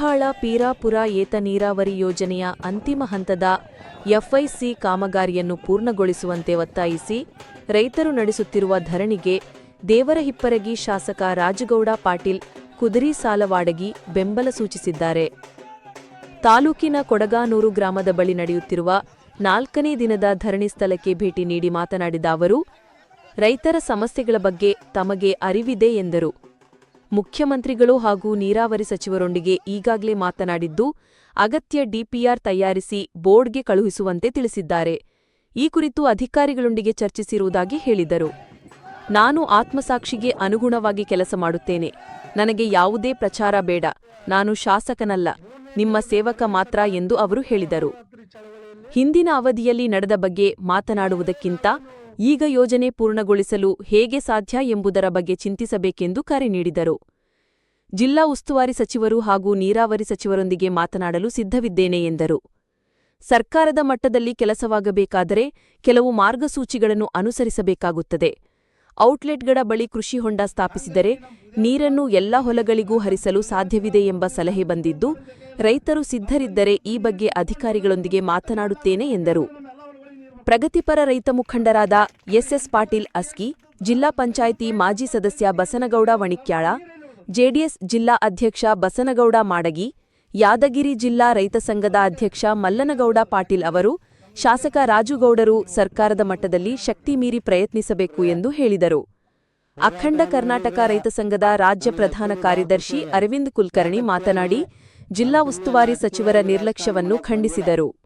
ಪೀರಾಪುರ ಏತ ನೀರಾವರಿ ಯೋಜನೆಯ ಅಂತಿಮ ಹಂತದ ಎಫ್ಐಸಿ ಕಾಮಗಾರಿಯನ್ನು ಪೂರ್ಣಗೊಳಿಸುವಂತೆ ಒತ್ತಾಯಿಸಿ ರೈತರು ನಡೆಸುತ್ತಿರುವ ಧರಣಿಗೆ ದೇವರಹಿಪ್ಪರಗಿ ಶಾಸಕ ರಾಜಗೌಡ ಪಾಟೀಲ್ ಕುದುರಿ ಸಾಲವಾಡಗಿ ಬೆಂಬಲ ಸೂಚಿಸಿದ್ದಾರೆ. ತಾಲೂಕಿನ ಕೊಡಗಾನೂರು ಗ್ರಾಮದ ಬಳಿ ನಡೆಯುತ್ತಿರುವ ನಾಲ್ಕನೇ ದಿನದ ಧರಣಿ ಸ್ಥಳಕ್ಕೆ ಭೇಟಿ ನೀಡಿ ಮಾತನಾಡಿದ ಅವರು, ರೈತರ ಸಮಸ್ಯೆಗಳ ಬಗ್ಗೆ ತಮಗೆ ಅರಿವಿದೆ ಎಂದರು. ಮುಖ್ಯಮಂತ್ರಿಗಳು ಹಾಗೂ ನೀರಾವರಿ ಸಚಿವರೊಂದಿಗೆ ಈಗಾಗಲೇ ಮಾತನಾಡಿದ್ದು, ಅಗತ್ಯ ಡಿಪಿಆರ್ ತಯಾರಿಸಿ ಬೋರ್ಡ್ಗೆ ಕಳುಹಿಸುವಂತೆ ತಿಳಿಸಿದ್ದಾರೆ. ಈ ಕುರಿತು ಅಧಿಕಾರಿಗಳೊಂದಿಗೆ ಚರ್ಚಿಸಿರುವುದಾಗಿ ಹೇಳಿದರು. ನಾನು ಆತ್ಮಸಾಕ್ಷಿಗೆ ಅನುಗುಣವಾಗಿ ಕೆಲಸ ಮಾಡುತ್ತೇನೆ. ನನಗೆ ಯಾವುದೇ ಪ್ರಚಾರ ಬೇಡ. ನಾನು ಶಾಸಕನಲ್ಲ. ನಿಮ್ಮ ಸೇವಕ ಮಾತ್ರ ಎಂದು ಅವರು ಹೇಳಿದರು. ಹಿಂದಿನ ಅವಧಿಯಲ್ಲಿ ನಡೆದ ಬಗ್ಗೆ ಮಾತನಾಡುವುದಕ್ಕಿಂತ ಈಗ ಯೋಜನೆ ಪೂರ್ಣಗೊಳಿಸಲು ಹೇಗೆ ಸಾಧ್ಯ ಎಂಬುದರ ಬಗ್ಗೆ ಚಿಂತಿಸಬೇಕೆಂದು ಕರೆ ನೀಡಿದರು. ಜಿಲ್ಲಾ ಉಸ್ತುವಾರಿ ಸಚಿವರು ಹಾಗೂ ನೀರಾವರಿ ಸಚಿವರೊಂದಿಗೆ ಮಾತನಾಡಲು ಸಿದ್ಧವಿದ್ದೇನೆ ಎಂದರು. ಸರ್ಕಾರದ ಮಟ್ಟದಲ್ಲಿ ಕೆಲಸವಾಗಬೇಕಾದರೆ ಕೆಲವು ಮಾರ್ಗಸೂಚಿಗಳನ್ನು ಅನುಸರಿಸಬೇಕಾಗುತ್ತದೆ. ಔಟ್ಲೆಟ್ಗಳ ಬಳಿ ಕೃಷಿ ಹೊಂಡ ಸ್ಥಾಪಿಸಿದರೆ ನೀರನ್ನು ಎಲ್ಲ ಹೊಲಗಳಿಗೂ ಹರಿಸಲು ಸಾಧ್ಯವಿದೆ ಎಂಬ ಸಲಹೆ ಬಂದಿದ್ದು, ರೈತರು ಸಿದ್ಧರಿದ್ದರೆ ಈ ಬಗ್ಗೆ ಅಧಿಕಾರಿಗಳೊಂದಿಗೆ ಮಾತನಾಡುತ್ತೇನೆ ಎಂದರು. ಪ್ರಗತಿಪರ ರೈತ ಮುಖಂಡರಾದ ಎಸ್ಎಸ್ ಪಾಟೀಲ್ ಅಸ್ಕಿ ಜಿಲ್ಲಾ ಪಂಚಾಯಿತಿ ಮಾಜಿ ಸದಸ್ಯ ಬಸನಗೌಡ ವಣಿಕ್ಯಾಳ, ಜೆಡಿಎಸ್ ಜಿಲ್ಲಾ ಅಧ್ಯಕ್ಷ ಬಸನಗೌಡ ಮಾಡಗಿ, ಯಾದಗಿರಿ ಜಿಲ್ಲಾ ರೈತ ಸಂಘದ ಅಧ್ಯಕ್ಷ ಮಲ್ಲನಗೌಡ ಪಾಟೀಲ್ ಅವರು, ಶಾಸಕ ರಾಜುಗೌಡರು ಸರ್ಕಾರದ ಮಟ್ಟದಲ್ಲಿ ಶಕ್ತಿ ಮೀರಿ ಪ್ರಯತ್ನಿಸಬೇಕು ಎಂದು ಹೇಳಿದರು. ಅಖಂಡ ಕರ್ನಾಟಕ ರೈತ ಸಂಘದ ರಾಜ್ಯ ಪ್ರಧಾನ ಕಾರ್ಯದರ್ಶಿ ಅರವಿಂದ್ ಕುಲಕರ್ಣಿ ಮಾತನಾಡಿ, ಜಿಲ್ಲಾ ಉಸ್ತುವಾರಿ ಸಚಿವರ ನಿರ್ಲಕ್ಷ್ಯವನ್ನು ಖಂಡಿಸಿದರು.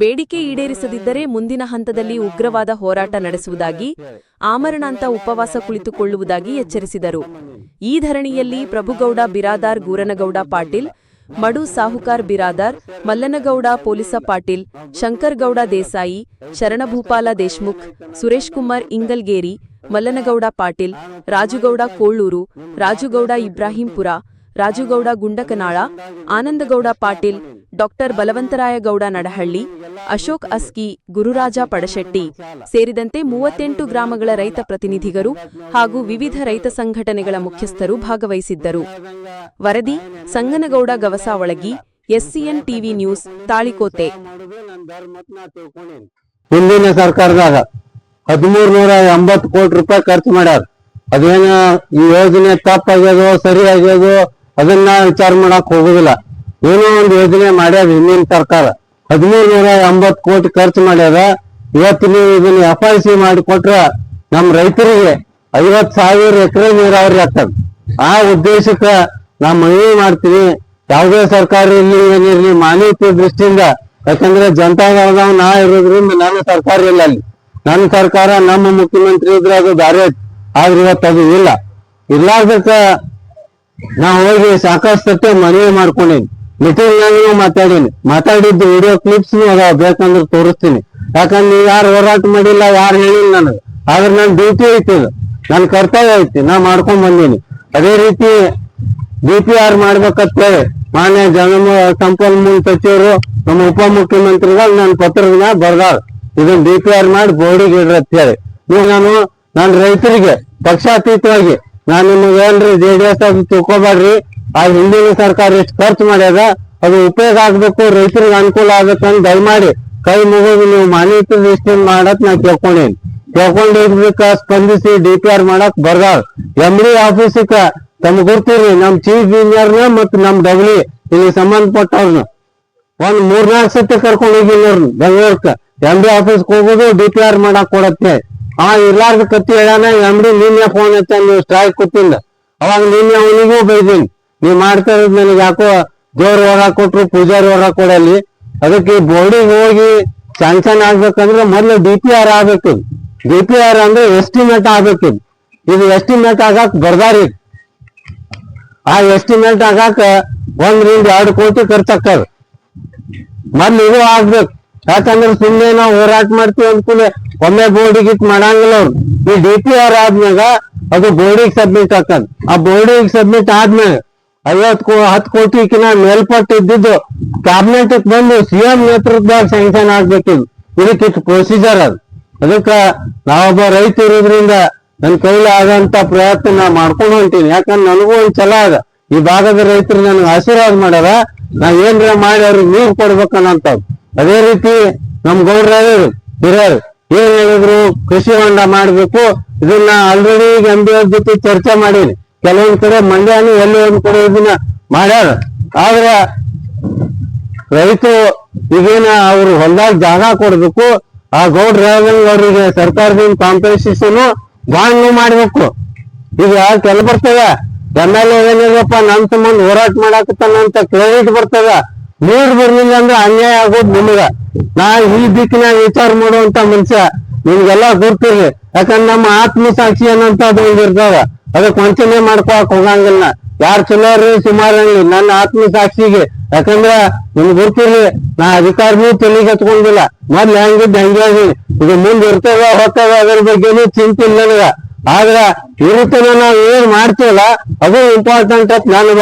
ಬೇಡಿಕೆ ಈಡೇರಿಸದಿದ್ದರೆ ಮುಂದಿನ ಹಂತದಲ್ಲಿ ಉಗ್ರವಾದ ಹೋರಾಟ ನಡೆಸುವುದಾಗಿ ಆಮರಣಾಂತ ಉಪವಾಸ ಕುಳಿತುಕೊಳ್ಳುವುದಾಗಿ ಎಚ್ಚರಿಸಿದರು. ಈ ಧರಣಿಯಲ್ಲಿ ಪ್ರಭುಗೌಡ ಬಿರಾದಾರ್, ಗೂರನಗೌಡ ಪಾಟೀಲ್, ಮಡು ಸಾಹುಕಾರ್ ಬಿರಾದಾರ್, ಮಲ್ಲನಗೌಡ ಪೊಲೀಸ ಪಾಟೀಲ್, ಶಂಕರ್ಗೌಡ ದೇಸಾಯಿ, ಶರಣಭೂಪಾಲ ದೇಶ್ಮುಖ್, ಸುರೇಶ್ ಕುಮಾರ್ ಇಂಗಲ್ಗೇರಿ, ಮಲ್ಲನಗೌಡ ಪಾಟೀಲ್, ರಾಜುಗೌಡ ಕೋಳ್ಳೂರು ರಾಜುಗೌಡ ಇಬ್ರಾಹಿಂಪುರ ರಾಜುಗೌಡ ಗುಂಡಕನಾಳ, ಆನಂದಗೌಡ ಪಾಟೀಲ್, ಡಾಕ್ಟರ್ ಬಲವಂತರಾಯಗೌಡ ನಡಹಳ್ಳಿ, ಅಶೋಕ್ ಅಸ್ಕಿ, ಗುರುರಾಜ ಪಡಶೆಟ್ಟಿ ಸೇರಿದಂತೆ ಮೂವತ್ತೆಂಟು ಗ್ರಾಮಗಳ ರೈತ ಪ್ರತಿನಿಧಿಗರು ಹಾಗೂ ವಿವಿಧ ರೈತ ಸಂಘಟನೆಗಳ ಮುಖ್ಯಸ್ಥರು ಭಾಗವಹಿಸಿದ್ದರು. ವರದಿ, Sanganagouda Gavasavalagi SCN TV news, Talikote. ಹಿಂದಿನ ಸರ್ಕಾರದಾಗ ಹದಿಮೂರ್ ನೂರ ಎಂಬತ್ತು ಕೋಟಿ ರೂಪಾಯಿ ಖರ್ಚು ಮಾಡ್ಯಾರ. ಅದೇನ ಈ ಯೋಜನೆ ತಪ್ಪಾಗ್ಯದೋ ಸರಿ ಆಗ್ಯದೋ ಅದನ್ನ ವಿಚಾರ ಮಾಡಕ್ ಹೋಗುದಿಲ್ಲ. ಏನೋ ಒಂದು ಯೋಜನೆ ಮಾಡ್ಯಾದ ಹಿಂದಿನ ಸರ್ಕಾರ. ಹದಿಮೂರು ನೂರ ಎಂಬತ್ತು ಕೋಟಿ ಖರ್ಚು ಮಾಡ್ಯಾರ ಇವತ್ತು ನೀವು ಇದನ್ನ ಎಫ್ ಐ ಸಿ ಮಾಡಿ ಕೊಟ್ರ ನಮ್ ರೈತರಿಗೆ ಐವತ್ ಸಾವಿರ ಎಕರೆ ನೀರಾವರಿ ಆಗ್ತದ. ಆ ಉದ್ದೇಶಕ್ಕ ನಾವು ಮನವಿ ಮಾಡ್ತೀವಿ. ಯಾವುದೇ ಸರ್ಕಾರ ಇರ್ಲಿ ಏನಿರ್ಲಿ ಮಾನವೀಯ ದೃಷ್ಟಿಯಿಂದ. ಯಾಕಂದ್ರೆ ಜನತಾದಳದವ ನಾ ಇರೋದ್ರಿಂದ ನನ್ನ ಸರ್ಕಾರ ಇಲ್ಲ ಅಲ್ಲಿ. ನನ್ನ ಸರ್ಕಾರ ನಮ್ಮ ಮುಖ್ಯಮಂತ್ರಿ ಇದ್ರೆ ಅದು ದಾರಿ ಆದ್ರೆ ಇವತ್ತು ಅದು ಇಲ್ಲ. ಇರ್ಲಾರ್ದಕ್ಕ ನಾ ಹೋಗಿ ಸಾಕಷ್ಟು ಮನವಿ ಮಾಡ್ಕೊಂಡೇನಿ. ಮೀಟಿಂಗ್ ನಾನು ಮಾತಾಡೀನಿ. ಮಾತಾಡಿದ್ದು ವಿಡಿಯೋ ಕ್ಲಿಪ್ಸ್ ಅದಾವ, ಬೇಕಂದ್ರೆ ತೋರಿಸ್ತೀನಿ. ಯಾಕಂದ್ರೆ ನೀವು ಯಾರು ಹೋರಾಟ ಮಾಡಿಲ್ಲ, ಯಾರು ಹೇಳಿಲ್ಲ ನನಗೆ. ಆದ್ರೆ ನನ್ನ ಡ್ಯೂಟಿ ಐತಿ ಇದು ನನ್ನ ಕರ್ತವ್ಯ ಐತಿ. ನಾ ಮಾಡ್ಕೊಂಡ್ ಬಂದೀನಿ. ಅದೇ ರೀತಿ ಡಿ ಪಿ ಆರ್ ಮಾಡ್ಬೇಕಂತೇಳಿ ಮಾನ್ಯ ಜನ ಸಂಪನ್ಮೂಲ ಸಚಿವರು ನಮ್ಮ ಉಪಮುಖ್ಯಮಂತ್ರಿಗಳು ನನ್ನ ಪತ್ರದ ಬರ್ದಾರ. ಇದನ್ನ ಡಿ ಪಿ ಆರ್ ಮಾಡಿ ಬೋರ್ಡಿಗೆ ಇಡ್ರಿ ಅಂತ ಹೇಳಿ ನೀವು ನಾನು ನನ್ನ ರೈತರಿಗೆ ಪಕ್ಷಾತೀತವಾಗಿ ನಾನು ನಿಮ್ಗೆ ಏನ್ರಿ ಜೆ ಡಿ ಎಸ್ ಅದು ತಿಳ್ಕೊಬೇಡ್ರಿ. ಆ ಹಿಂದಿನ ಸರ್ಕಾರ ಎಷ್ಟು ಖರ್ಚು ಮಾಡ್ಯದ, ಅದು ಉಪಯೋಗ ಆಗ್ಬೇಕು, ರೈತರಿಗೆ ಅನುಕೂಲ ಆಗ್ಬೇಕಂತ ದಯಮಾಡಿ ಕೈ ಮುಗಿದು ನೀವು ಮಾನ್ಯತೆ ದೃಷ್ಟಿಯಿಂದ ಮಾಡಕ್ ನಾ ಕೇಳ್ಕೊಂಡೇನಿ. ಕೇಳ್ಕೊಂಡು ಇರ್ಬೇಕ, ಸ್ಪಂದಿಸಿ, ಡಿ ಪಿ ಆರ್ ಮಾಡಕ್ ಬರ್ದಾಳ. ಎಂ ಡಿ ಆಫೀಸಕ್ಕ ತಮ್ಗೆ ಗೊತ್ತಿರಿ ನಮ್ ಚೀಫ್ ಇಂಜಿನಿಯರ್ನ ಮತ್ತು ನಮ್ ಡಬ್ಲಿ ಇಲ್ಲಿ ಸಂಬಂಧಪಟ್ಟವ್ರನ್ನ ಒಂದ್ ಮೂರ್ನಾಲ್ಕು ಸತಿ ಕರ್ಕೊಂಡು ಹೋಗಿಲ್ಲ ಬೆಂಗಳೂರ್ಕ ಎಂ ಡಿ ಆಫೀಸ್ಗೆ ಹೋಗೋದು, ಡಿ ಪಿ ಆರ್ ಮಾಡಕ್ ಕೊಡತ್ತೆ. ಆ ಇರ್ಲಾರ್ದ ಕತ್ತಿ ಹೇಳಾನ ಎಂ ಡಿ ನಿನ್ನೆ ಫೋನ್ ಹಚ್ಚ ನೀವು ಸ್ಟ್ರೈಕ್ ಕೊಟ್ಟಿಲ್ಲ. ಅವಾಗ ನಿನ್ನೆ ಅವನಿಗೂ ಬೈದೀನಿ ನೀವ್ ಮಾಡ್ತಾ ಇರೋದು ನನಗೆ ಯಾಕೋ ದೇವ್ರ ಹೊರ ಕೊಟ್ರು, ಪೂಜಾರಿ ಹೊರ ಕೊಡಲಿ. ಅದಕ್ಕೆ ಬೋರ್ಡಿಗೆ ಹೋಗಿ ಸ್ಯಾಂಕ್ಷನ್ ಆಗ್ಬೇಕಂದ್ರೆ ಮೊದ್ಲು ಡಿ ಪಿ ಆರ್ ಆಗ್ಬೇಕು. ಡಿ ಪಿ ಆರ್ ಅಂದ್ರೆ ಎಸ್ಟಿಮೇಟ್ ಆಗ್ಬೇಕು. ಇದು ಎಸ್ಟಿಮೇಟ್ ಆಗಾಕ್ ಬರ್ದಾರಿ. ಆ ಎಸ್ಟಿಮೇಟ್ ಆಗಾಕ ಒಂದ್ರಿಂದ ಎರಡು ಕೋಟಿ ಖರ್ಚಾಕ್ಕದ ಮೊದ್ಲು ಇದು ಆಗ್ಬೇಕು. ಯಾಕಂದ್ರೆ ಸುಮ್ಮನೆ ನಾವು ಹೋರಾಟ ಮಾಡ್ತೀವಿ ಅಂದ್ಕೂಲೆ ಒಮ್ಮೆ ಬೋರ್ಡಿಗೆ ಇಟ್ ಮಾಡಂಗಿಲ್ಲ ಅವ್ರು. ಈ ಡಿ ಪಿ ಆರ್ ಆದ್ಮ್ಯಾಗ ಅದು ಬೋರ್ಡಿಗೆ ಸಬ್ಮಿಟ್ ಆಕದ್ ಆ ಬೋರ್ಡಿಗೆ ಸಬ್ಮಿಟ್ ಆದ್ಮ್ಯಾಗ ಐವತ್ತು ಹತ್ತು ಕೋಟಿಕಿನ ಮೇಲ್ಪಟ್ಟು ಇದ್ದಿದ್ದು ಕ್ಯಾಬಿನೆಟ್ ಬಂದು ಸಿಎಂ ನೇತೃತ್ವದಾಗ ಸ್ಯಾಂಕ್ಷನ್ ಆಗ್ಬೇಕಿದು. ಇದಕ್ಕೆ ಪ್ರೊಸೀಜರ್ ಅದು. ಅದಕ್ಕ ನಾವೊಬ್ಬ ರೈತ ಇರೋದ್ರಿಂದ ನನ್ನ ಕೈಲಿ ಆದಂತ ಪ್ರಯತ್ನ ನಾ ಮಾಡ್ಕೊಂಡು ಹೊಂಟೀನಿ. ಯಾಕಂದ್ರೆ ನನಗೂ ಒಂದ್ ಛಲ ಅದ. ಈ ಭಾಗದ ರೈತರು ನನಗೆ ಆಶೀರ್ವಾದ ಮಾಡ್ಯಾರ. ನಾ ಏನ್ರ ಮಾಡಿ ಅವ್ರಿಗೆ ನೀರು ಕೊಡ್ಬೇಕನ್ನಂತ ಅದೇ ರೀತಿ ನಮ್ ಗೌಡ್ರ ಹಿರಿಯರು ಏನ್ ಹೇಳಿದ್ರು? ಕೃಷಿ ಹೊಂಡ ಮಾಡ್ಬೇಕು. ಇದನ್ನ ಆಲ್ರೆಡಿ ಈಗ ಎಂ ಜೊತೆ ಚರ್ಚೆ ಮಾಡೀನಿ ಕೆಲವೊಂದ್ ಕಡೆ ಮಂಡ್ಯನು ಎಲ್ಲಿ ಒಂದ್ ಕಡೆ ಇದನ್ನ ಮಾಡ್ಯಾರ. ಆದ್ರ ರೈತರು ಈಗೇನ ಅವ್ರು ಹೊಲ್ದಾಗ ಜಾಗ ಕೊಡ್ಬೇಕು. ಆ ಗೌಡ್ರ ಅವರಿಗೆ ಸರ್ಕಾರದಿಂದ ಕಾಂಪನ್ಸೇಷನ್ ಬಾಂಡ್ ಮಾಡ್ಬೇಕು. ಈಗ ಕೆಲ ಬರ್ತದ? ಎಂ ಎಲ್ ಏನಿದಪ್ಪ ನಮ್ ತಮ್ಮ ಹೋರಾಟ ಮಾಡಾಕತ್ತಾನಂತ ಕ್ರೆಡಿಟ್ ಬರ್ತದ? ನೀರ್ ಬರ್ಲಿಲ್ಲ ಅಂದ್ರೆ ಅನ್ಯಾಯ ಆಗೋದು ನಿಮಗ. ನಾ ಈ ದಿಕ್ಕಿನಾಗ ವಿಚಾರ ಮಾಡುವಂತ ಮನುಷ್ಯ, ನಿಮ್ಗೆಲ್ಲ ಗೊತ್ತಿರ್ಲಿ. ಯಾಕಂದ್ರೆ ನಮ್ಮ ಆತ್ಮಸಾಕ್ಷಿ ಸಾಕ್ಷಿ ಅದು ಒಂದ್ ಇರ್ತಾವ ಅದಕ್ಕೆ ವಂಚನೆ ಮಾಡ್ಕೊಳಕ್ ಹೋಗಂಗಿಲ್ಲ. ಯಾರ್ ಚಲೋ ರೀ, ಸುಮಾರು ನನ್ನ ಆತ್ಮಸಾಕ್ಷಿಗೆ. ಯಾಕಂದ್ರ ನಿಮ್ಗೆ ಗೊತ್ತಿರ್ಲಿ, ನಾ ಅಧಿಕಾರನೂ ತಲೆಗೆ ಹತ್ಕೊಂಡಿಲ್ಲ ಮೊದ್ಲು ಹೆಂಗಿದ್ದ ಹಂಗೆ ಅದೀನಿ. ಇದು ಮುಂದೆ ಇರ್ತದ, ಹೋಗ್ತದ, ಅದ್ರ ಬಗ್ಗೆನೂ ಚಿಂತೆ ಇಲ್ಲ ನನಗ. ಆದ್ರ ಇರುತ್ತನ ನಾವ್ ಏನ್ ಮಾಡ್ತೀವಲ್ಲ, ಅದು ಇಂಪಾರ್ಟೆಂಟ್ ಅಂತ ನಾನು